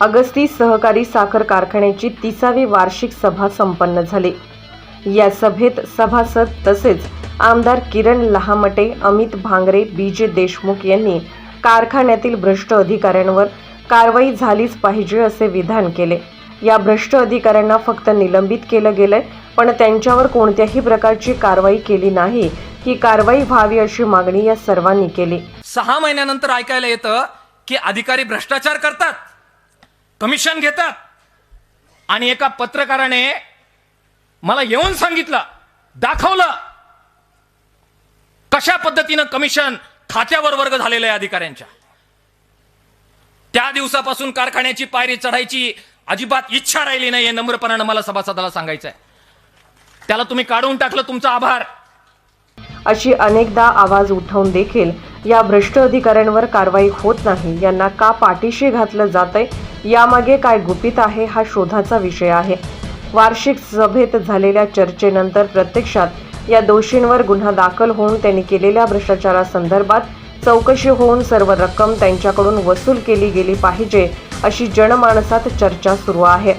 अगस्ती सहकारी साखर कारखान्याची तिसावी वार्षिक सभा संपन्न झाली. या सभेत सभासद तसेच आमदार किरण लहामटे अमित भांगरे बी जे देशमुख यांनी कारखान्यातील भ्रष्ट अधिकाऱ्यांवर कारवाई झालीच पाहिजे असे विधान केले. या भ्रष्ट अधिकाऱ्यांना फक्त निलंबित केलं गेलंय पण त्यांच्यावर कोणत्याही प्रकारची कारवाई केली नाही ही कारवाई व्हावी अशी मागणी या सर्वांनी केली. सहा महिन्यानंतर ऐकायला येतं की अधिकारी भ्रष्टाचार करतात. कमिशन घेतात. आणि एका पत्रकाराने मला येऊन सांगितलं दाखवलं कशा पद्धतीनं कमिशन खात्यावर वर्ग झालेलं आहे अधिकाऱ्यांच्या. त्या दिवसापासून कारखान्याची पायरी चढायची अजिबात इच्छा राहिली नाही हे नम्रपणानं मला सभासदाला सांगायचं आहे त्याला तुम्ही काढून टाकलं तुमचा आभार. अशी अनेकदा आवाज उठवून देखील या भ्रष्ट अधिकाऱ्यांवर कारवाई होत नाही. यांना का पाठीशी घातलं जातंय? यामागे काय गुपित आहे हा शोधाचा विषय आहे. वार्षिक सभेत झालेल्या चर्चेनंतर प्रत्यक्षात या दोषींवर गुन्हा दाखल होऊन त्यांनी केलेल्या भ्रष्टाचारासंदर्भात चौकशी होऊन सर्व रक्कम त्यांच्याकडून वसूल केली गेली पाहिजे अशी जनमानसात चर्चा सुरू आहे.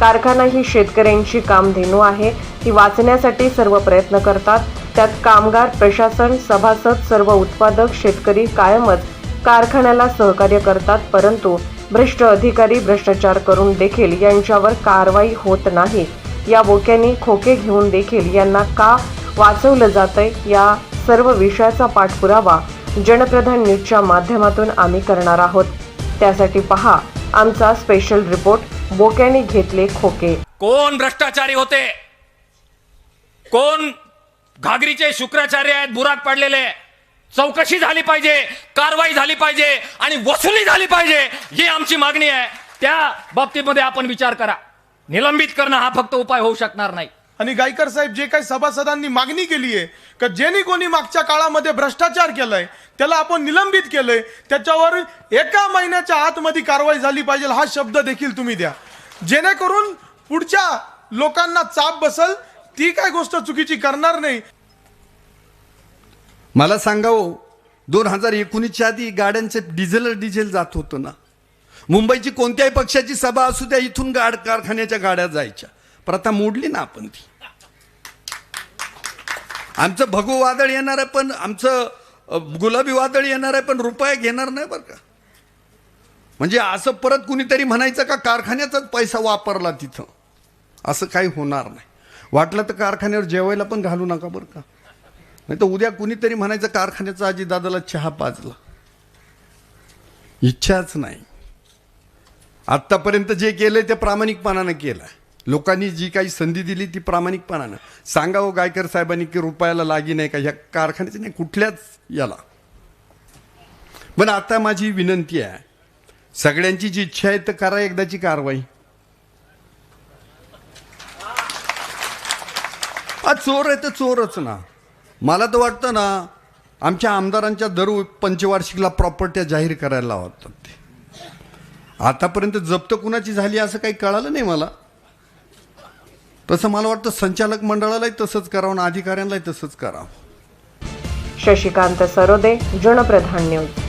कारखाना ही शेतकऱ्यांची कामधेनू आहे. ती वाचण्यासाठी सर्व प्रयत्न करतात. त्यात कामगार प्रशासन सभासद सर्व उत्पादक शेतकरी कायमच कारखान्याला सहकार्य करतात परंतु भ्रष्ट अधिकारी भ्रष्टाचार करून देखील यांच्यावर कारवाई होत नाही. या बोक्यांनी खोके घेऊन देखील यांना का वाचवलं जातंय या सर्व विषयाचा पाठपुरावा जनप्रधान न्यूजच्या माध्यमातून आम्ही करणार आहोत. त्यासाठी पहा आमचा स्पेशल रिपोर्ट बोक्याने घेतले खोके. कोण भ्रष्टाचारी होते? कोण घागरीचे शुक्राचार्य आहेत बुराक पडलेले. चौकशी झाली पाहिजे कारवाई झाली पाहिजे आणि वसुली झाली पाहिजे ही आमची मागणी आहे. त्या बाबतीमध्ये आपण विचार करा. निलंबित करणं हा फक्त उपाय होऊ शकणार नाही. आणि गायकर साहेब जे काही सभासदांनी मागणी केली आहे का ज्यांनी कोणी मागच्या काळामध्ये भ्रष्टाचार केलाय त्याला आपण निलंबित केलंय त्याच्यावर एका महिन्याच्या आतमध्ये कारवाई झाली पाहिजे हा शब्द देखील तुम्ही द्या. जेणेकरून पुढच्या लोकांना चाप बसल ती काय गोष्ट चुकीची करणार नाही. मला सांगावं हो, दोन हजार एकोणीसच्या आधी गाड्यांचे डिझेल डिझेल जात होतं ना. मुंबईची कोणत्याही पक्षाची सभा असू द्या इथून गाड कारखान्याच्या गाड्या जायच्या. प्रथा मोडली ना आपण ती. आमचं भगव वादळ येणार आहे पण आमचं गुलाबी वादळ येणार आहे पण रुपये घेणार नाही बरं का. म्हणजे असं परत कुणीतरी म्हणायचं का कारखान्याचाच पैसा वापरला तिथं. असं काही होणार नाही. वाटलं तर कारखान्यावर जेवायला पण घालू नका बरं का. नाही तर उद्या कुणीतरी म्हणायचं कारखान्याचा आजी दादाला चहा पाजला. इच्छाच नाही. आत्तापर्यंत जे केलं ते प्रामाणिकपणानं केलं लोकांनी जी काही संधी दिली ती प्रामाणिकपणानं. सांगावं गायकर साहेबांनी की रुपयाला लागी नाही का? ह्या कारखान्याची नाही कुठल्याच याला. पण आता माझी विनंती आहे सगळ्यांची जी इच्छा आहे तर करा एकदाची कारवाई. हा चोर आहे तर चोरच ना. मला तर वाटतं ना आमच्या आमदारांच्या दर पंचवार्षिकला प्रॉपर्ट्या जाहीर करायला लावतात ते. आतापर्यंत जप्त कुणाची झाली असं काही कळालं नाही मला. तसं मला वाटतं संचालक मंडळालाही तसंच करावं आणि अधिकाऱ्यांनाही तसंच करावं. शशिकांत सरोदे जनप्रधान न्यूज.